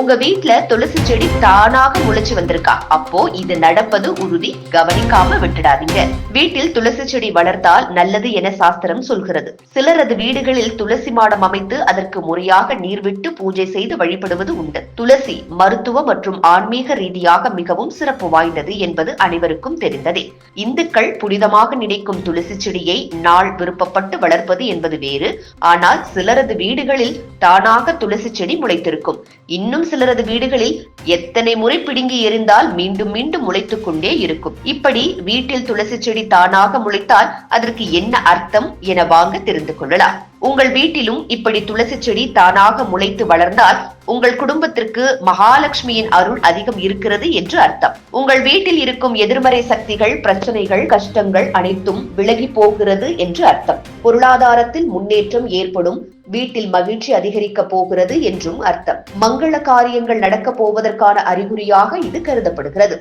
உங்க வீட்ல துளசி செடி தானாக முளைச்சு வந்திருக்கா? அப்போ இது நடப்பது உறுதி. கவனிக்காம விட்டுடாதீங்க. வீட்டில் துளசி செடி வளர்த்தால் நல்லது என சாஸ்திரம் சொல்கிறது. சிலரது வீடுகளில் துளசி மாடம் அமைத்து அதற்கு முறையாக நீர் விட்டு பூஜை செய்து வழிபடுவது உண்டு. துளசி மருத்துவ மற்றும் ஆன்மீக ரீதியாக மிகவும் சிறப்பு வாய்ந்தது என்பது அனைவருக்கும் தெரிந்ததே. இந்துக்கள் புனிதமாக நினைக்கும் துளசி செடியை நாள் விருப்பப்பட்டு வளர்ப்பது என்பது வேறு. ஆனால் சிலரது வீடுகளில் தானாக துளசி செடி முளைத்திருக்கும். இன்னும் இன்னும் சிலரது வீடுகளில் எத்தனை முறை பிடுங்கி எறிந்தால் மீண்டும் மீண்டும் முளைத்துக் கொண்டே இருக்கும். இப்படி வீட்டில் துளசி செடி தானாக முளைத்தால் அதற்கு என்ன அர்த்தம் என வாங்க தெரிந்து கொள்ளலாம். உங்கள் வீட்டிலும் இப்படி துளசி செடி தானாக முளைத்து வளர்ந்தால் உங்கள் குடும்பத்திற்கு மகாலட்சுமியின் அருள் அதிகம் இருக்கிறது என்று அர்த்தம். உங்கள் வீட்டில் இருக்கும் எதிர்மறை சக்திகள் பிரச்சனைகள் கஷ்டங்கள் அனைத்தும் விலகி போகிறது என்று அர்த்தம். பொருளாதாரத்தில் முன்னேற்றம் ஏற்படும். வீட்டில் மகிழ்ச்சி அதிகரிக்க போகிறது என்றும் அர்த்தம். மங்கள காரியங்கள் நடக்க போவதற்கான அறிகுறியாக இது கருதப்படுகிறது.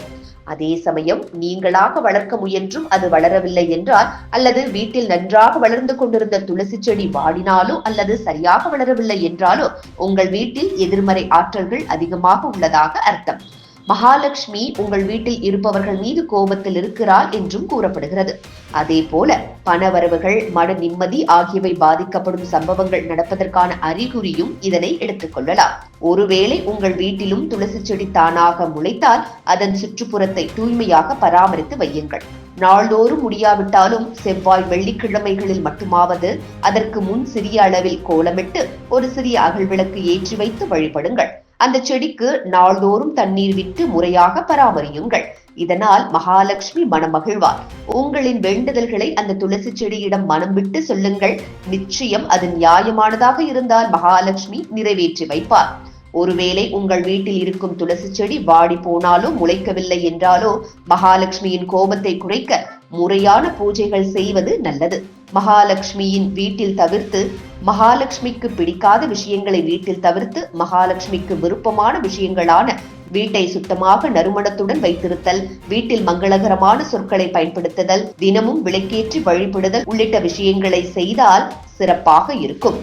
அதே சமயம் நீங்களாக வளர்க்க முயன்றும் அது வளரவில்லை என்றால் அல்லது வீட்டில் நன்றாக வளர்ந்து கொண்டிருந்த துளசி செடி வாடினாலோ அல்லது சரியாக வளரவில்லை என்றாலோ உங்கள் வீட்டில் எதிர்மறை ஆற்றல்கள் அதிகமாக உள்ளதாக அர்த்தம். மகாலட்சுமி உங்கள் வீட்டில் இருப்பவர்கள் மீது கோபத்தில் இருக்கிறார் என்றும் கூறப்படுகிறது. அதே போல பணவரவுகள் மன நிம்மதி ஆகியவை பாதிக்கப்படும் சம்பவங்கள் நடப்பதற்கான அறிகுறியும் இதனை எடுத்துக்கொள்ளலாம் ஒருவேளை உங்கள் வீட்டிலும் துளசி செடி தானாக முளைத்தால் அதன் சுற்றுப்புறத்தை தூய்மையாக பராமரித்து வையுங்கள். நாள்தோறும் முடியாவிட்டாலும் செவ்வாய் வெள்ளிக்கிழமைகளில் மட்டுமாவது அதற்கு முன் சிறிய அளவில் கோலமிட்டு ஒரு சிறிய அகழ்விளக்கு ஏற்றி வைத்து வழிபடுங்கள். அந்த செடிக்கு நாள்தோறும் தண்ணீர் விட்டு முறையாக பராமரியுங்கள். இதனால் மகாலட்சுமி மனமகிழ்வார் உங்களின் வேண்டுதல்களை அந்த துளசி செடியிடம் மனம் விட்டு சொல்லுங்கள். நிச்சயம் அது நியாயமானதாக இருந்தால் மகாலட்சுமி நிறைவேற்றி வைப்பார். ஒருவேளை உங்கள் வீட்டில் இருக்கும் துளசி செடி வாடி போனாலோ முளைக்கவில்லை என்றாலோ மகாலட்சுமியின் கோபத்தை குறைக்க முறையான பூஜைகள் செய்வது நல்லது. மகாலட்சுமியின் வீட்டில் தவிர்த்து மகாலட்சுமிக்கு பிடிக்காத விஷயங்களை வீட்டில் தவிர்த்து மகாலட்சுமிக்கு விருப்பமான விஷயங்களான வீட்டை சுத்தமாக நறுமணத்துடன் வைத்திருத்தல் வீட்டில் மங்களகரமான சொற்களை பயன்படுத்துதல் தினமும் விளக்கேற்றி வழிபடுதல் உள்ளிட்ட விஷயங்களை செய்தால் சிறப்பாக இருக்கும்.